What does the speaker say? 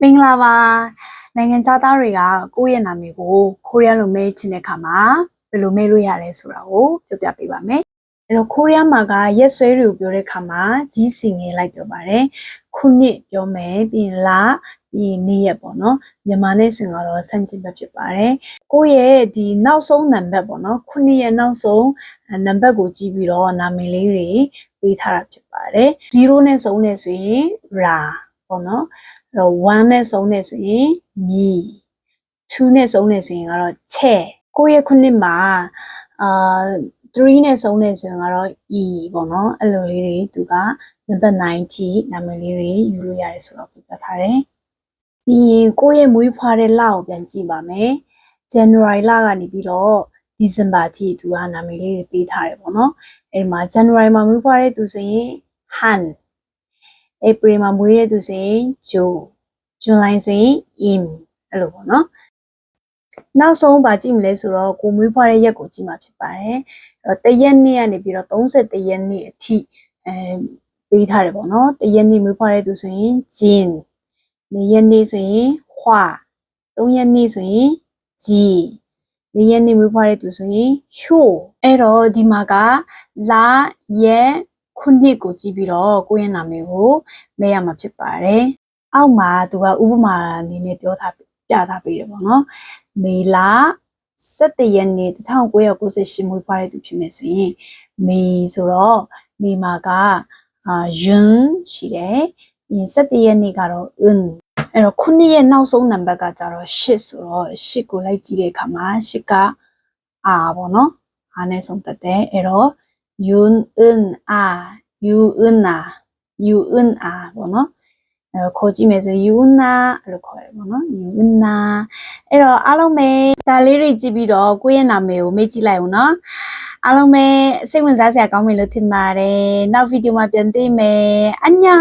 မင်္ဂလာပါနိုင်ငံခြားသားတွေကကိုယ့်ရဲ့နာမည်ကိုကိုရီးယားလိုမေးချင်တဲ့အခါမှာဘယ်လိုမေးလို့ရလဲဆိုတာကိုပြောပြပေးပါမယ်အဲ့တော့ကိုရီးယားမှာကရက်ဆွဲတွေကိုပြောတဲ့အခါမှာကြီးစီငယ်လိုက်ပြောပါတယ်ခုနှစ်ပြောမယ်ပြီးရင်လပြီးရင်နေ့ရက်ပေါ့နော်မြန်မာနေ့ဆိုရင်တော့စံချိန်ပဲဖြစ်ပါတယ်ကိုယ့်ရဲ့ဒီနောက်ဆုံးနံပါတ်ပေါ့နော်ခုနှစ်ရဲ့နောက်ဆုံးနံပါတ်ကိုကြည့်ပြီးတော့နာမည်လေးတွေပေးထားတာဖြစ်ပါတယ်0နဲ့ဆုံးနေဆိုရင် ra ပေါ့နော်အဲ့ တော့1နဲ့ဆုံးနေဆိုရင်มี2နဲ့ဆုံးနေဆိုရင်ကတော့ချက်ကိုယ့်ရဲ့ခုနှစ်မှာအာ3နဲ့ဆုံးနေဆိုရင်ကတော့ e ပေါ့နော်အဲ့လိုလေးတွေသူကနံပါတ်90နာမည်လေးတွေယူလို့ရတယ်ဆိုတော့ပြပြထားတယ်ပြီးရင်ကိုယ့်ရဲ့မွေးဖွားတဲ့လကိုပြန်ကြည့်ပါမယ် January လကနေပြီးတော့ December အထိသူကနာမည်လေးတွေပေးထားတယ်ပေါ့နော်အဲ့ဒီမှာ January မှာမွေးဖွားတဲ့သူဆိုရင် Han April မှာမွေးတဲ့သူဆိုရင် Jo July ဆိုရင် Im အဲ့လိုပေါ့နော်နောက်ဆုံးဗာကြည့်မလဲဆိုတော့ကိုမွေးဖွားတဲ့ရက်ကိုကြည့်မှာဖြစ်ပါတယ်အဲ့တော့တရက်နေ့ကနေပြီးတော့31ရက်နေ့အထိအဲပေးထားတယ်ပေါ့နော်တရက်နေ့မွေးဖွားတဲ့သူဆိုရင် Jin နေ့ရက်နေ့ဆိုရင် Hwa 3ရက်နေ့ဆိုရင် Ji နေ့ရက်နေ့မွေးဖွားတဲ့သူဆိုရင် Hyo အဲ့တော့ဒီမှာကလာရက် ခုနှစ်ကိုကြည့်ပြီးတော့ကိုယ့်ရဲ့နာမည်ကိုမဲရမှာဖြစ်ပါတယ်။အောက်မှာသူကဥပမာအနေနဲ့ပြောထားပြထားပေးတယ်ပေါ့နော်။မေလာ17ရက်နေ့1998မွေးဖွားတဲ့သူဖြစ်မယ်ဆိုရင်မေဆိုတော့မေမှာကအာယွန်းရှိတယ်။ပြီးရင်17ရက်နေ့ကတော့ un အဲ့တော့ခုနှစ်ရဲ့နောက်ဆုံးနံပါတ်ကကြတော့8ဆိုတော့8ကိုလိုက်ကြည့်တဲ့အခါမှာ8ကအာပေါ့နော်။အားနဲ့ဆုံးသက်တ ယ်အဲ့တော့ yun un a yu un a yu un a ပေါ့နော်အဲခေါ်ကြည့်မယ်ဆို yu un a လို့ခေါ်ရတယ်ပေါ့နော် yu un a အဲ့တော့အားလုံးပဲဒါလေးတွေကြည့်ပြီးတော့ကိုယ့်ရဲ့နာမည်ကိုမေ့ကြည့်လိုက်ဦးနော်အားလုံးပဲစိတ်ဝင်စားစရာကောင်းပြီလို့ထင်ပါတယ်နောက်ဗီဒီယိုမှာပြန်တွေ့မယ်အညံ